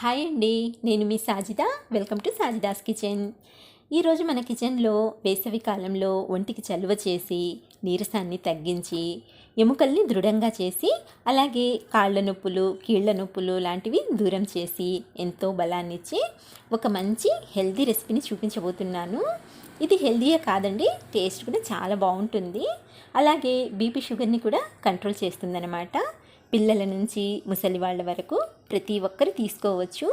Hi అండి నేను మీ Sajida. Welcome to Sajida's kitchen. ఈరోజు మన కిచెన్లో వేసవి కాలంలో ఒంటికి చలువ చేసి నీరసాన్ని తగ్గించి ఎముకల్ని దృఢంగా చేసి అలాగే కాళ్ళ నొప్పులు కీళ్ళ నొప్పులు లాంటివి దూరం చేసి ఎంతో బలాన్ని ఇచ్చి ఒక మంచి హెల్దీ రెసిపీని చూపించబోతున్నాను. ఇది హెల్దీయే కాదండి టేస్ట్ కూడా చాలా బాగుంటుంది. అలాగే బీపీ షుగర్ని కూడా కంట్రోల్ చేస్తుందన్నమాట. పిల్లల నుంచి ముసలి వాళ్ళ వరకు ప్రతి ఒక్కరు తీసుకోవచ్చు.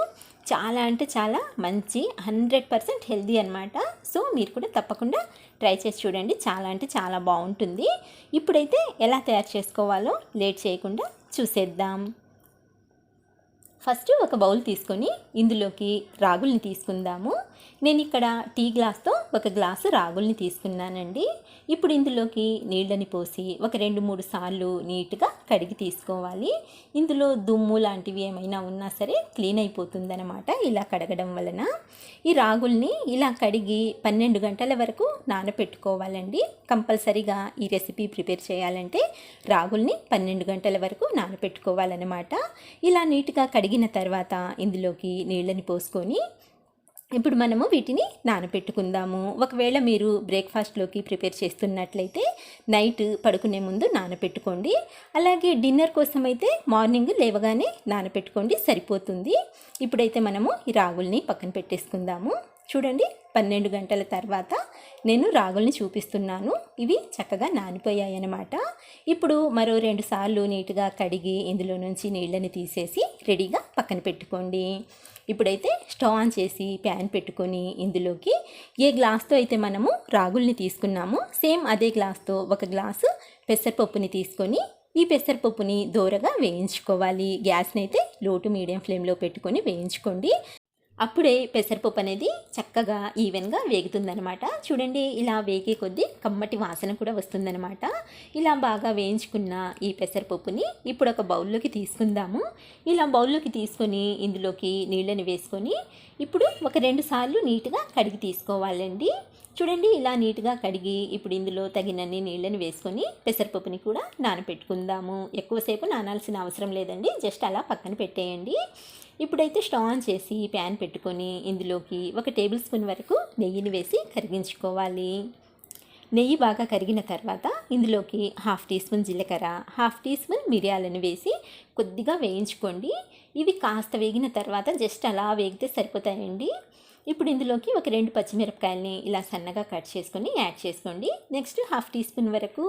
చాలా అంటే చాలా మంచి హండ్రెడ్ పర్సెంట్ హెల్దీ అనమాట సో మీరు కూడా తప్పకుండా ట్రై చేసి చూడండి. చాలా అంటే చాలా బాగుంటుంది. ఇప్పుడైతే ఎలా తయారు చేసుకోవాలో లేట్ చేయకుండా చూసేద్దాం. ఫస్ట్ ఒక బౌల్ తీసుకొని ఇందులోకి రాగుల్ని తీసుకుందాము. నేను ఇక్కడ టీ గ్లాస్తో ఒక గ్లాసు రాగుల్ని తీసుకున్నానండి. ఇప్పుడు ఇందులోకి నీళ్ళని పోసి ఒక రెండు మూడు సార్లు నీట్గా కడిగి తీసుకోవాలి. ఇందులో దుమ్ము లాంటివి ఏమైనా ఉన్నా సరే క్లీన్ అయిపోతుందనమాట ఇలా కడగడం వలన. ఈ రాగుల్ని ఇలా కడిగి పన్నెండు గంటల వరకు నానపెట్టుకోవాలండి. కంపల్సరీగా ఈ రెసిపీ ప్రిపేర్ చేయాలంటే రాగుల్ని పన్నెండు గంటల వరకు నానపెట్టుకోవాలన్నమాట. ఇలా నీట్గా కడిగిన తర్వాత ఇందులోకి నీళ్ళని పోసుకొని ఇప్పుడు మనము వీటిని నానపెట్టుకుందాము. ఒకవేళ మీరు బ్రేక్ఫాస్ట్లోకి ప్రిపేర్ చేస్తున్నట్లయితే నైట్ పడుకునే ముందు నానపెట్టుకోండి. అలాగే డిన్నర్ కోసం అయితే మార్నింగ్ లేవగానే నానపెట్టుకోండి సరిపోతుంది. ఇప్పుడైతే మనము ఈ రాగుల్ని పక్కన పెట్టేసుకుందాము. చూడండి. పన్నెండు గంటల తర్వాత నేను రాగుల్ని చూపిస్తున్నాను. ఇవి చక్కగా నానిపోయాయి అన్నమాట ఇప్పుడు మరో రెండు సార్లు నీట్గా కడిగి ఇందులో నుంచి నీళ్ళని తీసేసి రెడీగా పక్కన పెట్టుకోండి. ఇప్పుడైతే స్టవ్ ఆన్ చేసి ప్యాన్ పెట్టుకొని ఇందులోకి ఏ గ్లాస్తో అయితే మనము రాగుల్ని తీసుకున్నామో సేమ్ అదే గ్లాస్తో ఒక గ్లాసు పెసరపప్పుని తీసుకొని ఈ పెసరపప్పుని దూరగా వేయించుకోవాలి. గ్యాస్ని అయితే లో టు మీడియం ఫ్లేమ్లో పెట్టుకొని వేయించుకోండి. అప్పుడే పెసరపప్పు అనేది చక్కగా ఈవెన్గా వేగుతుందనమాట చూడండి ఇలా వేగే కొద్దీ కమ్మటి వాసన కూడా వస్తుందనమాట ఇలా బాగా వేయించుకున్న ఈ పెసరపప్పుని ఇప్పుడు ఒక బౌల్లోకి తీసుకుందాము. ఇలా బౌల్లోకి తీసుకొని ఇందులోకి నీళ్ళని వేసుకొని ఇప్పుడు ఒక రెండు సార్లు నీట్గా కడిగి తీసుకోవాలండి. చూడండి ఇలా నీట్గా కడిగి ఇప్పుడు ఇందులో తగినన్ని నీళ్ళని వేసుకొని పెసరపప్పుని కూడా నానపెట్టుకుందాము. ఎక్కువసేపు నానాల్సిన అవసరం లేదండి జస్ట్ అలా పక్కన పెట్టేయండి. ఇప్పుడైతే స్టవ్ ఆన్ చేసి ప్యాన్ పెట్టుకొని ఇందులోకి ఒక టేబుల్ స్పూన్ వరకు నెయ్యిని వేసి కరిగించుకోవాలి. నెయ్యి బాగా కరిగిన తర్వాత ఇందులోకి హాఫ్ టీ స్పూన్ జీలకర్ర హాఫ్ టీ స్పూన్ మిరియాలను వేసి కొద్దిగా వేయించుకోండి. ఇవి కాస్త వేగిన తర్వాత జస్ట్ అలా వేగితే సరిపోతాయండి. ఇప్పుడు ఇందులోకి ఒక రెండు పచ్చిమిరపకాయలని ఇలా సన్నగా కట్ చేసుకొని యాడ్ చేసుకోండి. నెక్స్ట్ హాఫ్ టీ స్పూన్ వరకు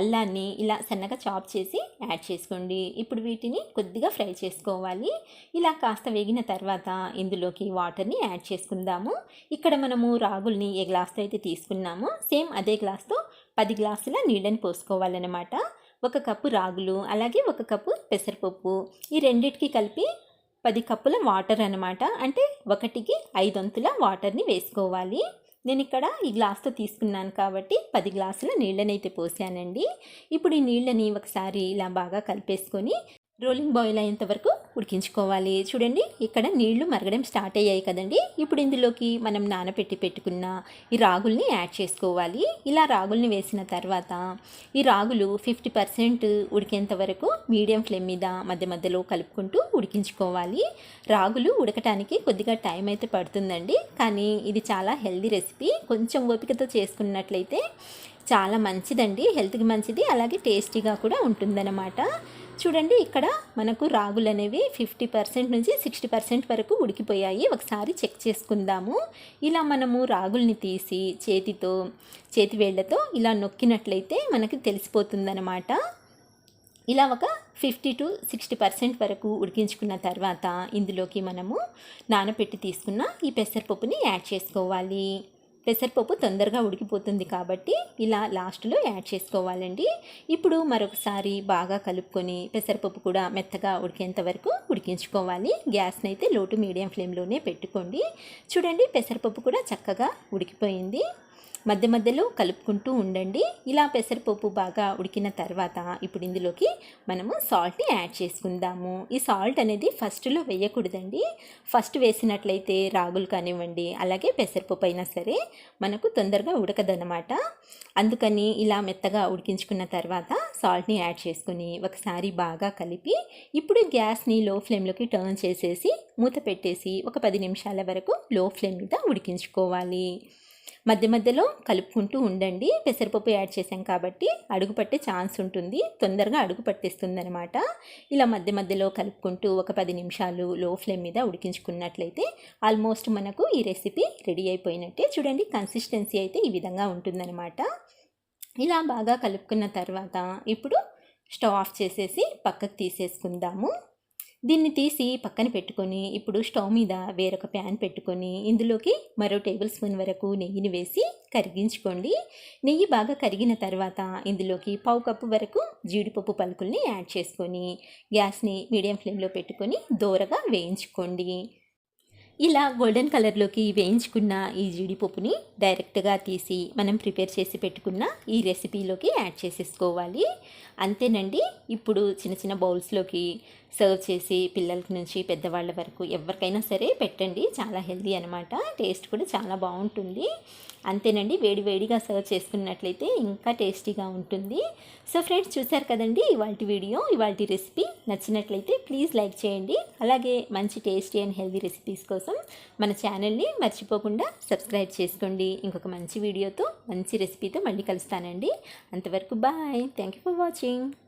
అల్లాన్ని ఇలా సన్నగా చాప్ చేసి యాడ్ చేసుకోండి. ఇప్పుడు వీటిని కొద్దిగా ఫ్రై చేసుకోవాలి. ఇలా కాస్త వేగిన తర్వాత ఇందులోకి వాటర్ని యాడ్ చేసుకుందాము. ఇక్కడ మనము రాగుల్ని ఏ గ్లాస్తో అయితే తీసుకున్నామో సేమ్ అదే గ్లాస్తో పది గ్లాసుల నీళ్ళని పోసుకోవాలన్నమాట. ఒక కప్పు రాగులు అలాగే ఒక కప్పు పెసరపప్పు ఈ రెండిటికి కలిపి పది కప్పుల వాటర్ అనమాట అంటే ఒకటికి ఐదొంతుల వాటర్ని వేసుకోవాలి. నేను ఇక్కడ ఈ గ్లాస్తో తీసుకున్నాను కాబట్టి పది గ్లాసుల నీళ్ళనైతే పోసానండి. ఇప్పుడు ఈ నీళ్ళని ఒకసారి ఇలా బాగా కలిపేసుకొని రోలింగ్ బాయిల్ అయ్యేంత వరకు ఉడికించుకోవాలి. చూడండి ఇక్కడ నీళ్ళు మరగడం స్టార్ట్ అయ్యాయి కదండి. ఇప్పుడు ఇందులోకి మనం నానపెట్టి పెట్టుకున్న ఈ రాగుల్ని యాడ్ చేసుకోవాలి. ఇలా రాగుల్ని వేసిన తర్వాత ఈ రాగులు ఫిఫ్టీ పర్సెంట్ ఉడికేంత వరకు మీడియం ఫ్లేమ్ మీద మధ్య మధ్యలో కలుపుకుంటూ ఉడికించుకోవాలి. రాగులు ఉడకటానికి కొద్దిగా టైం అయితే పడుతుందండి. కానీ ఇది చాలా హెల్దీ రెసిపీ. కొంచెం ఓపికతో చేసుకున్నట్లయితే చాలా మంచిదండి. హెల్త్కి మంచిది అలాగే టేస్టీగా కూడా ఉంటుందన్నమాట. చూడండి ఇక్కడ మనకు రాగులు అనేవి ఫిఫ్టీ పర్సెంట్ నుంచి సిక్స్టీ పర్సెంట్ వరకు ఉడికిపోయాయి. ఒకసారి చెక్ చేసుకుందాము. ఇలా మనము రాగుల్ని తీసి చేతితో చేతి వేళ్ళతో ఇలా నొక్కినట్లయితే మనకి తెలిసిపోతుందన్నమాట. ఇలా ఒక ఫిఫ్టీ టు సిక్స్టీ పర్సెంట్ వరకు ఉడికించుకున్న తర్వాత ఇందులోకి మనము నానపెట్టి తీసుకున్న ఈ పెసరపప్పుని యాడ్ చేసుకోవాలి. పెసరపప్పు తొందరగా ఉడికిపోతుంది కాబట్టి ఇలా లాస్ట్లో యాడ్ చేసుకోవాలండి. ఇప్పుడు మరొకసారి బాగా కలుపుకొని పెసరపప్పు కూడా మెత్తగా ఉడికేంత వరకు ఉడికించుకోవాలి. గ్యాస్ని అయితే లోటు మీడియం ఫ్లేమ్లోనే పెట్టుకోండి. చూడండి పెసరపప్పు కూడా చక్కగా ఉడికిపోయింది. మధ్య మధ్యలో కలుపుకుంటూ ఉండండి. ఇలా పెసరపప్పు బాగా ఉడికిన తర్వాత ఇప్పుడు ఇందులోకి మనము సాల్ట్ని యాడ్ చేసుకుందాము. ఈ సాల్ట్ అనేది ఫస్ట్లో వేయకూడదండి. ఫస్ట్ వేసినట్లయితే రాగులు కానివ్వండి అలాగే పెసరపప్పు అయినా సరే మనకు తొందరగా ఉడకదనమాట అందుకని ఇలా మెత్తగా ఉడికించుకున్న తర్వాత సాల్ట్ని యాడ్ చేసుకుని ఒకసారి బాగా కలిపి ఇప్పుడు గ్యాస్ని లో ఫ్లేమ్లోకి టర్న్ చేసేసి మూత పెట్టేసి ఒక పది నిమిషాల వరకు లో ఫ్లేమ్ మీద ఉడికించుకోవాలి. మధ్య మధ్యలో కలుపుకుంటూ ఉండండి. పెసరపప్పు యాడ్ చేసాం కాబట్టి అడుగు పట్టే ఛాన్స్ ఉంటుంది. తొందరగా అడుగు పట్టేస్తుంది అనమాట ఇలా మధ్య మధ్యలో కలుపుకుంటూ ఒక పది నిమిషాలు లో ఫ్లేమ్ మీద ఉడికించుకున్నట్లయితే ఆల్మోస్ట్ మనకు ఈ రెసిపీ రెడీ అయిపోయినట్టే. చూడండి కన్సిస్టెన్సీ అయితే ఈ విధంగా ఉంటుందన్నమాట. ఇలా బాగా కలుపుకున్న తర్వాత ఇప్పుడు స్టవ్ ఆఫ్ చేసేసి పక్కకు తీసేసుకుందాము. దీన్ని తీసి పక్కన పెట్టుకొని ఇప్పుడు స్టవ్ మీద వేరొక ప్యాన్ పెట్టుకొని ఇందులోకి మరో టేబుల్ స్పూన్ వరకు నెయ్యిని వేసి కరిగించుకోండి. నెయ్యి బాగా కరిగిన తర్వాత ఇందులోకి పావు కప్పు వరకు జీడిపప్పు పలుకుల్ని యాడ్ చేసుకొని గ్యాస్ని మీడియం ఫ్లేమ్లో పెట్టుకొని దోరగా వేయించుకోండి. ఇలా గోల్డెన్ కలర్లోకి వేయించుకున్న ఈ జీడిపప్పుని డైరెక్ట్గా తీసి మనం ప్రిపేర్ చేసి పెట్టుకున్న ఈ రెసిపీలోకి యాడ్ చేసేసుకోవాలి. అంతేనండి ఇప్పుడు చిన్న చిన్న బౌల్స్లోకి సర్వ్ చేసి పిల్లల నుంచి పెద్దవాళ్ళ వరకు ఎవరికైనా సరే పెట్టండి. చాలా హెల్దీ అనమాట టేస్ట్ కూడా చాలా బాగుంటుంది. అంతేనండి వేడి వేడిగా సర్వ్ చేసుకున్నట్లయితే ఇంకా టేస్టీగా ఉంటుంది. సో ఫ్రెండ్స్ చూసారు కదండి ఇవాళ వీడియో ఇవాళ రెసిపీ. నచ్చినట్లయితే ప్లీజ్ లైక్ చేయండి. అలాగే మంచి టేస్టీ అండ్ హెల్దీ రెసిపీస్ కోసం మన ఛానల్ని మర్చిపోకుండా సబ్స్క్రైబ్ చేసుకోండి. ఇంకొక మంచి వీడియోతో మంచి రెసిపీతో మళ్ళీ కలుస్తానండి. అంతవరకు bye. Thank you for watching.